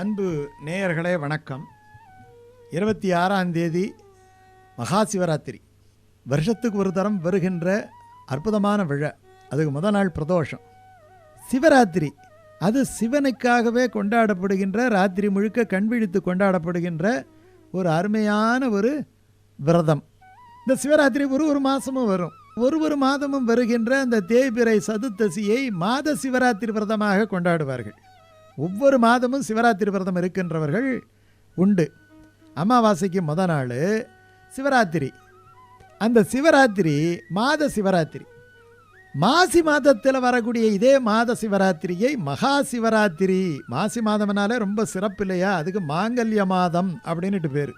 அன்பு நேயர்களே வணக்கம். இருபத்தி ஆறாம் தேதி மகா சிவராத்திரி வருஷத்துக்கு ஒரு தரம் வருகின்ற அற்புதமான விழா. அதுக்கு முத நாள் பிரதோஷம். சிவராத்திரி அது சிவனுக்காகவே கொண்டாடப்படுகின்ற ராத்திரி முழுக்க கண்விழித்து கொண்டாடப்படுகின்ற ஒரு அருமையான ஒரு விரதம். இந்த சிவராத்திரி ஒரு ஒரு மாதமும் வரும். ஒரு ஒரு மாதமும் வருகின்ற அந்த தேய்பிரை சதுர்த்தசியை மாத சிவராத்திரி விரதமாக கொண்டாடுவார்கள். ஒவ்வொரு மாதமும் சிவராத்திரி விரதம் இருக்கின்றவர்கள் உண்டு. அமாவாசைக்கு முத நாள் சிவராத்திரி. அந்த சிவராத்திரி மாத சிவராத்திரி. மாசி மாதத்தில் வரக்கூடிய இதே மாத சிவராத்திரியை மகா சிவராத்திரி. மாசி மாதம்னாலே ரொம்ப சிறப்பு இல்லையா? அதுக்கு மாங்கல்ய மாதம் அப்படின்னுட்டு பேர்.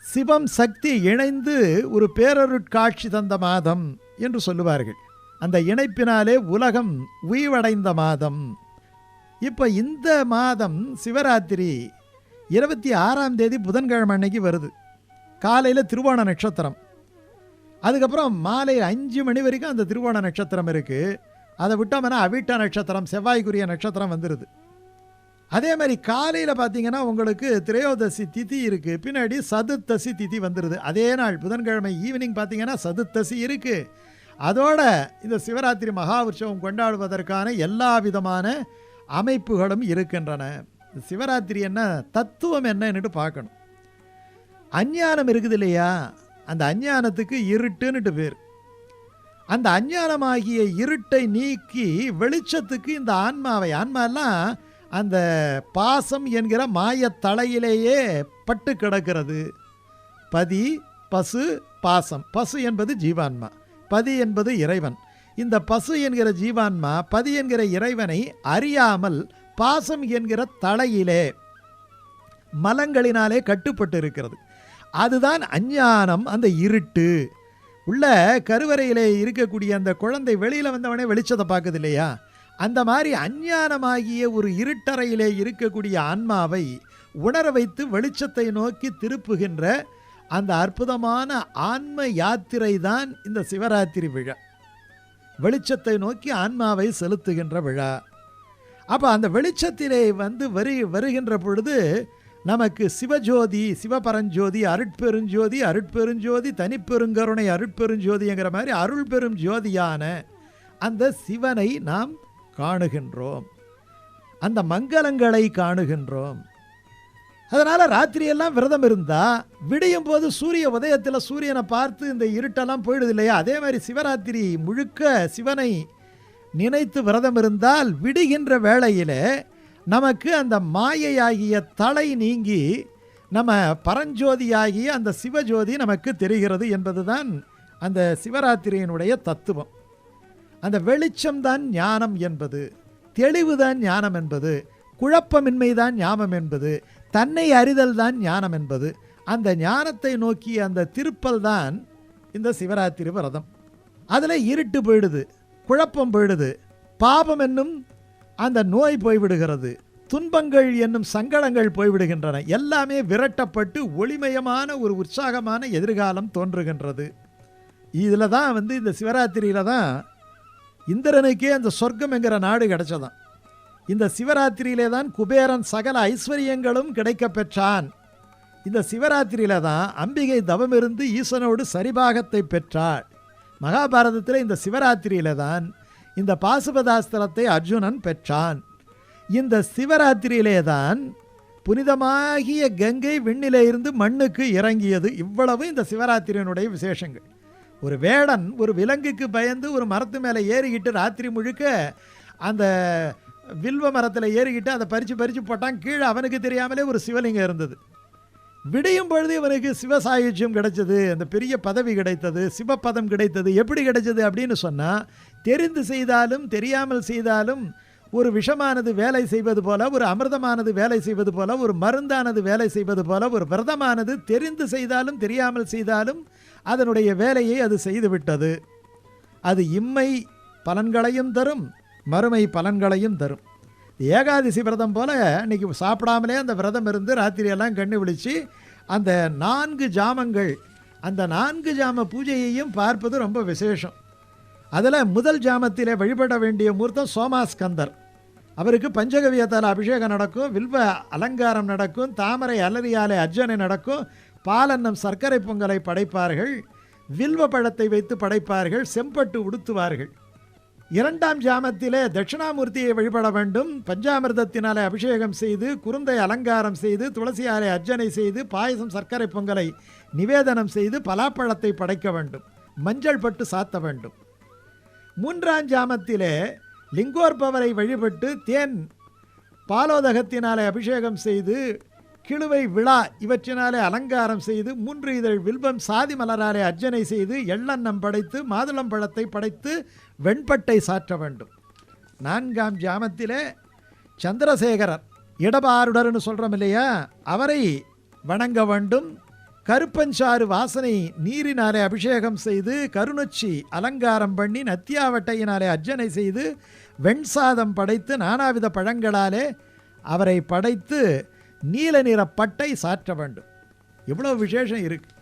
சிவம் சக்தி இணைந்து ஒரு பேரருட்காட்சி தந்த மாதம் என்று சொல்லுவார்கள். அந்த இணைப்பினாலே உலகம் உய்வடைந்த மாதம். இப்போ இந்த மாதம் சிவராத்திரி இருபத்தி ஆறாம் தேதி புதன்கிழமை அன்னைக்கு வருது. காலையில் திருவோண நட்சத்திரம். அதுக்கப்புறம் மாலை அஞ்சு மணி வரைக்கும் அந்த திருவோண நட்சத்திரம் இருக்குது அதை விட்டோம்னா அவிட்ட நட்சத்திரம் செவ்வாய்க்குரிய நட்சத்திரம் வந்துடுது அதே மாதிரி காலையில் பார்த்தீங்கன்னா உங்களுக்கு திரையோதசி திதி இருக்குது பின்னாடி சதுர்த்தசி திதி வந்துடுது அதே நாள் புதன்கிழமை ஈவினிங் பார்த்தீங்கன்னா சதுர்த்தசி இருக்குது அதோட இந்த சிவராத்திரி மகா உற்சவம் கொண்டாடுவதற்கான எல்லா விதமான அமைப்புகளும் இருக்கின்றன. சிவராத்திரி என்ன? தத்துவம் என்னன்னுட்டு பார்க்கணும். அஞ்ஞானம் இருக்குது இல்லையா அந்த அஞ்ஞானத்துக்கு இருட்டுன்னுட்டு பேர். அந்த அஞ்ஞானமாகிய இருட்டை நீக்கி வெளிச்சத்துக்கு இந்த ஆன்மாவை ஆன்மாலாம் அந்த பாசம் என்கிற மாயத் தலையிலேயே பட்டு கிடக்கிறது. பதி பசு பாசம். பசு என்பது ஜீவான்மா. பதி என்பது இறைவன். இந்த பசு என்கிற ஜீவான்மா பதி என்கிற இறைவனை அறியாமல் பாசம் என்கிற தலையிலே மலங்களினாலே கட்டுப்பட்டு இருக்கிறது அதுதான் அஞ்ஞானம் அந்த இருட்டு. உள்ள கருவறையிலே இருக்கக்கூடிய அந்த குழந்தை வெளியில் வந்தவனே வெளிச்சத்தை பார்க்குது இல்லையா? அந்த மாதிரி அஞ்ஞானமாகிய ஒரு இருட்டறையிலே இருக்கக்கூடிய ஆன்மாவை உணர வைத்து வெளிச்சத்தை நோக்கி திருப்புகின்ற அந்த அற்புதமான ஆன்ம யாத்திரை தான் இந்த சிவராத்திரி விழா. வெளிச்சத்தை நோக்கி ஆன்மாவை செலுத்துகின்ற விழா. அப்போ அந்த வெளிச்சத்திலே வந்து வரு வருகின்ற பொழுது நமக்கு சிவஜோதி சிவபரஞ்சோதி அருட்பெருஞ்சோதி அருட்பெருஞ்சோதி தனிப்பெருங்கருணை அருட்பெருஞ்சோதிங்கிற மாதிரி அருள் பெரும் ஜோதியான அந்த சிவனை நாம் காணுகின்றோம். அந்த மங்களங்களை காணுகின்றோம். அதனால் ராத்திரியெல்லாம் விரதம் இருந்தால் விடியும் போது சூரிய உதயத்தில் சூரியனை பார்த்து இந்த இருட்டெல்லாம் போயிடுது இல்லையா? அதே மாதிரி சிவராத்திரி முழுக்க சிவனை நினைத்து விரதம் இருந்தால் விடுகின்ற வேளையில் நமக்கு அந்த மாயையாகிய தலை நீங்கி நம்ம பரஞ்சோதியாகிய அந்த சிவஜோதி நமக்கு தெரிகிறது என்பதுதான் அந்த சிவராத்திரியினுடைய தத்துவம். அந்த வெளிச்சம்தான் ஞானம் என்பது தெளிவுதான் ஞானம் என்பது குழப்பமின்மைதான் ஞாபம் என்பது தன்னை அறிதல் தான் ஞானம் என்பது. அந்த ஞானத்தை நோக்கி அந்த திருப்பல் தான் இந்த சிவராத்திரி விரதம். அதில் இருட்டு போயிடுது குழப்பம் போயிடுது. பாபம் என்னும் அந்த நோய் போய்விடுகிறது. துன்பங்கள் என்னும் சங்கடங்கள் போய்விடுகின்றன. எல்லாமே விரட்டப்பட்டு ஒளிமயமான ஒரு உற்சாகமான எதிர்காலம் தோன்றுகின்றது. இதில் தான் வந்து இந்த சிவராத்திரியில் தான் இந்திரனுக்கே அந்த சொர்க்கம் என்கிற நாடு கிடச்சதான் இந்த சிவராத்திரியிலே தான் குபேரன் சகல ஐஸ்வர்யங்களும் கிடைக்கப் பெற்றான் இந்த சிவராத்திரியில தான் அம்பிகை தவமிருந்து ஈசனோடு சரிபாகத்தை பெற்றாள். மகாபாரதத்தில் இந்த சிவராத்திரியில தான் இந்த பாசுபதாஸ்திரத்தை அர்ஜுனன் பெற்றான். இந்த சிவராத்திரியிலே தான் புனிதமாகிய கங்கை விண்ணிலே இருந்து மண்ணுக்கு இறங்கியது இவ்வளவு இந்த சிவராத்திரியனுடைய விசேஷங்கள். ஒரு வேடன் ஒரு விலங்குக்கு பயந்து ஒரு மரத்து மேலே ஏறிக்கிட்டு ராத்திரி முழுக்க அந்த வில்வ மரத்தில் ஏறிக்கிட்டு அதை பறித்து பறித்து போட்டான். கீழே அவனுக்கு தெரியாமலே ஒரு சிவலிங்கம் இருந்தது. விடியும் பொழுது இவனுக்கு சிவசாயுஜ்யம் கிடைச்சது. அந்த பெரிய பதவி கிடைத்தது. சிவப்பதம் கிடைத்தது. எப்படி கிடைச்சது அப்படின்னு சொன்னால் தெரிந்து செய்தாலும் தெரியாமல் செய்தாலும் ஒரு விஷமானது வேலை செய்வது போல ஒரு அமிர்தமானது வேலை செய்வது போல ஒரு மருந்தானது வேலை செய்வது போல ஒரு விரதமானது தெரிந்து செய்தாலும் தெரியாமல் செய்தாலும் அதனுடைய வேலையை அது செய்துவிட்டது அது இம்மை பலன்களையும் தரும். மறுமை பலன்களையும் தரும். ஏகாதசி விரதம் போல் இன்றைக்கி சாப்பிடாமலே அந்த விரதம் இருந்து ராத்திரியெல்லாம் கண்ணு விழித்து அந்த நான்கு ஜாமங்கள் அந்த நான்கு ஜாம பூஜையையும் பார்ப்பது ரொம்ப விசேஷம். அதில் முதல் ஜாமத்திலே வழிபட வேண்டிய மூர்த்தம் சோமாஸ்கந்தர். அவருக்கு பஞ்சகவியத்தால் அபிஷேகம் நடக்கும் வில்வ அலங்காரம் நடக்கும் தாமரை அலரியாலே அர்ஜனை நடக்கும் பாலன்னம் சர்க்கரை பொங்கலை படைப்பார்கள் வில்வ பழத்தை வைத்து படைப்பார்கள் செம்பட்டு உடுத்துவார்கள். இரண்டாம் ஜாமத்திலே தட்சிணாமூர்த்தியை வழிபட வேண்டும். பஞ்சாமிர்தத்தினாலே அபிஷேகம் செய்து குருந்தை அலங்காரம் செய்து துளசியாலே அர்ச்சனை செய்து பாயசம் சர்க்கரை பொங்கலை நிவேதனம் செய்து பலாப்பழத்தை படைக்க வேண்டும். மஞ்சள் பட்டு சாத்த வேண்டும். மூன்றாம் ஜாமத்திலே லிங்கோற்பவரை வழிபட்டு தேன் பாலோதகத்தினாலே அபிஷேகம் செய்து கிழுவை விழா இவற்றினாலே அலங்காரம் செய்து மூன்று இதழ் வில்வம் சாதி மலராலே அர்ச்சனை செய்து எள்ளன்னம் படைத்து மாதுளம்பழத்தை படைத்து வெண்பட்டை சாற்ற வேண்டும். நான்காம் ஜாமத்திலே சந்திரசேகரர் இடபாருடர்னு சொல்கிறோம் இல்லையா? அவரை வணங்க வேண்டும். கருப்பஞ்சாறு வாசனை நீரினாலே அபிஷேகம் செய்து கருணுச்சி அலங்காரம் பண்ணி நத்தியாவட்டையினாலே அர்ச்சனை செய்து வெண்சாதம் படைத்து நானாவித பழங்களாலே அவரை படைத்து நீல நிற பட்டை சாற்ற வேண்டும். இவ்வளோ விசேஷம் இருக்குது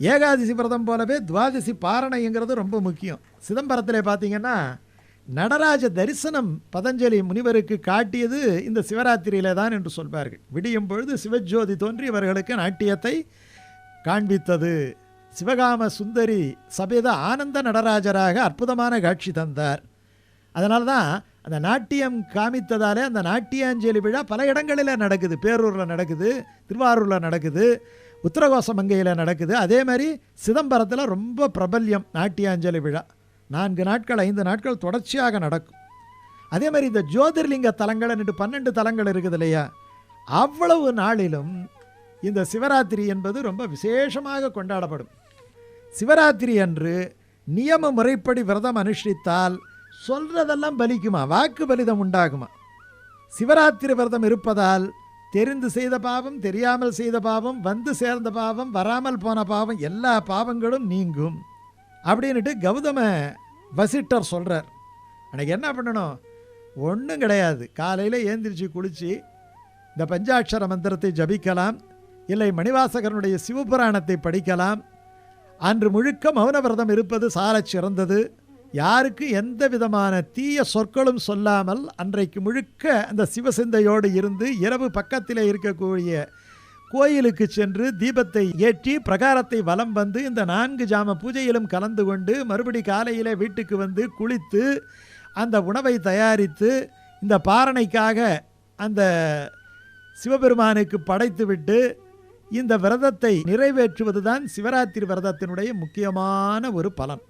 ஏகாதசி விரதம் போலவே துவாதசி பாரணைங்கிறது ரொம்ப முக்கியம். சிதம்பரத்தில் பார்த்தீங்கன்னா நடராஜ தரிசனம் பதஞ்சலி முனிவருக்கு காட்டியது இந்த சிவராத்திரியிலே தான் என்று சொல்வார்கள். விடியும் பொழுது சிவஜோதி தோன்றி இவர்களுக்கு நாட்டியத்தை காண்பித்தது. சிவகாம சுந்தரி சபேத ஆனந்த நடராஜராக அற்புதமான காட்சி தந்தார். அதனால தான் அந்த நாட்டியம் காமித்ததாலே அந்த நாட்டியாஞ்சலி விழா பல இடங்களில் நடக்குது. பேரூரில் நடக்குது திருவாரூரில் நடக்குது. உத்தரகோசமங்கையில் நடக்குது. அதே மாதிரி சிதம்பரத்தில் ரொம்ப பிரபல்யம் நாட்டியாஞ்சலி விழா. நான்கு நாட்கள் ஐந்து நாட்கள் தொடர்ச்சியாக நடக்கும். அதே மாதிரி இந்த ஜோதிர்லிங்க தலங்கள் பன்னெண்டு தலங்கள் இருக்குது இல்லையா? அவ்வளவு நாளிலும் இந்த சிவராத்திரி என்பது ரொம்ப விசேஷமாக கொண்டாடப்படும். சிவராத்திரி அன்று நியம முறைப்படி விரதம் அனுஷ்டித்தால் சொல்கிறதெல்லாம் பலிக்குமா? வாக்கு பலிதம் உண்டாகுமா? சிவராத்திரி விரதம் இருப்பதால் தெரிந்து செய்த பாவம் தெரியாமல் செய்த பாவம் வந்து சேர்ந்த பாவம் வராமல் போன பாவம் எல்லா பாவங்களும் நீங்கும். அப்படின்ட்டு கௌதம வசிட்டர் சொல்கிறார் எனக்கு என்ன பண்ணணும்? ஒன்றும் கிடையாது. காலையில் ஏந்திரிச்சு குளித்து இந்த பஞ்சாட்சர மந்திரத்தை ஜபிக்கலாம் இல்லை மணிவாசகரனுடைய சிவபுராணத்தை படிக்கலாம். அன்று முழுக்க மௌன விரதம் இருப்பது சாலச் சிறந்தது யாருக்கு எந்த விதமான தீய சொற்களும் சொல்லாமல் அன்றைக்கு முழுக்க அந்த சிவசிந்தையோடு இருந்து இரவு பக்கத்தில் இருக்கக்கூடிய கோயிலுக்கு சென்று தீபத்தை ஏற்றி பிரகாரத்தை வலம் வந்து இந்த நான்கு ஜாம பூஜையிலும் கலந்து கொண்டு மறுபடி காலையில் வீட்டுக்கு வந்து குளித்து அந்த உணவை தயாரித்து இந்த பாரணைக்காக அந்த சிவபெருமானுக்கு படைத்துவிட்டு இந்த விரதத்தை நிறைவேற்றுவதுதான் சிவராத்திரி விரதத்தினுடைய முக்கியமான ஒரு பலன்.